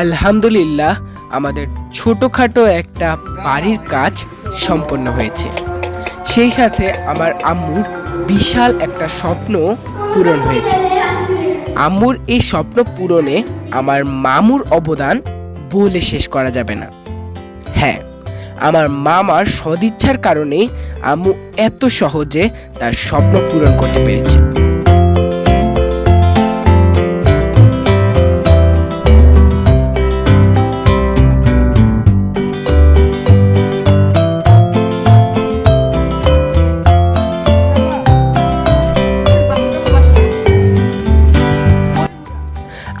আলহামদুলিল্লাহ, আমাদের ছোটোখাটো একটা বাড়ির কাজ সম্পন্ন হয়েছে। সেই সাথে আমার আম্মুর বিশাল একটা স্বপ্ন পূরণ হয়েছে। আম্মুর এই স্বপ্ন পূরণে আমার মামুর অবদান বলে শেষ করা যাবে না। হ্যাঁ আমার মামার সদিচ্ছার কারণে আম্মু এত সহজে তার স্বপ্ন পূরণ করতে পেরেছে।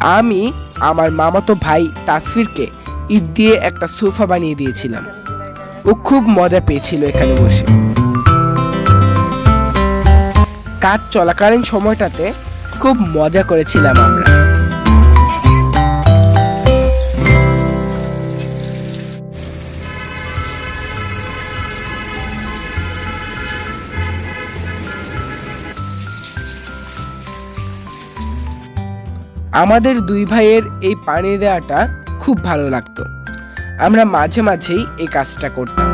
আমি আমার মামাতো ভাই তাসফিরকে ইট দিয়ে একটা সোফা বানিয়ে দিয়েছিলাম। ও খুব মজা পেয়েছিল এখানে বসে। কাজ চলাকালীন সময়টাতে খুব মজা করেছিলাম আমরা। আমাদের দুই ভাইয়ের এই পানি দেওয়াটা খুব ভালো লাগতো। আমরা মাঝে মাঝেই এই কাজটা করতাম।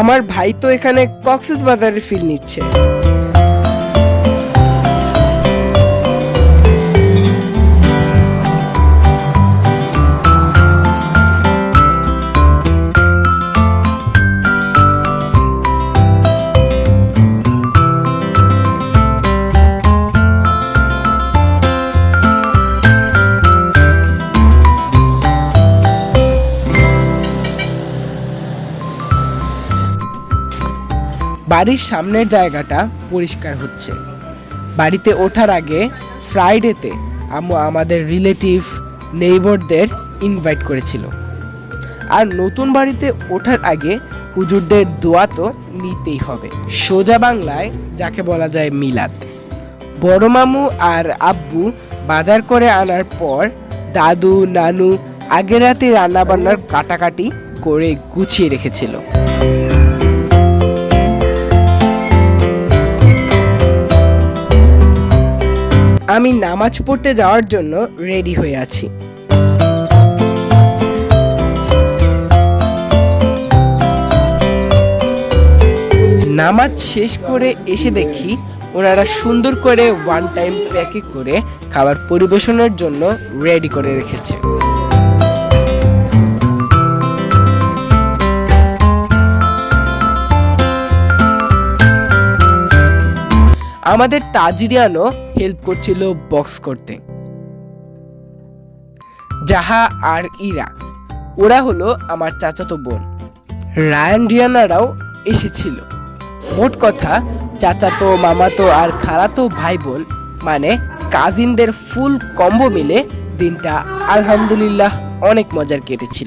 আমার ভাই তো এখানে কক্সেস বাজারের ফিল নিচ্ছে। বাড়ির সামনের জায়গাটা পরিষ্কার হচ্ছে। বাড়িতে ওঠার আগে ফ্রাইডেতে আম্মু আমাদের রিলেটিভ নেইবরদের ইনভাইট করেছিল। আর নতুন বাড়িতে ওঠার আগে হুজুরদের দোয়া তো নিতেই হবে। সোজা বাংলায় যাকে বলা যায় মিলাদ। বড় মামু আর আব্বু বাজার করে আনার পর দাদু, নানু আগের রাতে রান্নাবান্নার কাটাকাটি করে গুছিয়ে রেখেছিল। আমি নামাজ পড়তে যাওয়ার জন্য রেডি হয়ে আছি। নামাজ শেষ করে এসে দেখি ওনারা সুন্দর করে ওয়ান টাইম প্যাকে করে খাবার পরিবেশনের জন্য রেডি করে রেখেছে। আমাদের তাজিরিয়ানও হেল্প করছিল বক্স করতে। জাহা আর ইরা, ওরা হলো আমার চাচাতো বোন। রায়ান রিয়ানারাও এসেছিল। মোট কথা, চাচাতো, মামাতো আর খালাতো ভাই বোন মানে কাজিনদের ফুল কম্বো মিলে দিনটা আলহামদুলিল্লাহ অনেক মজার কেটেছিল।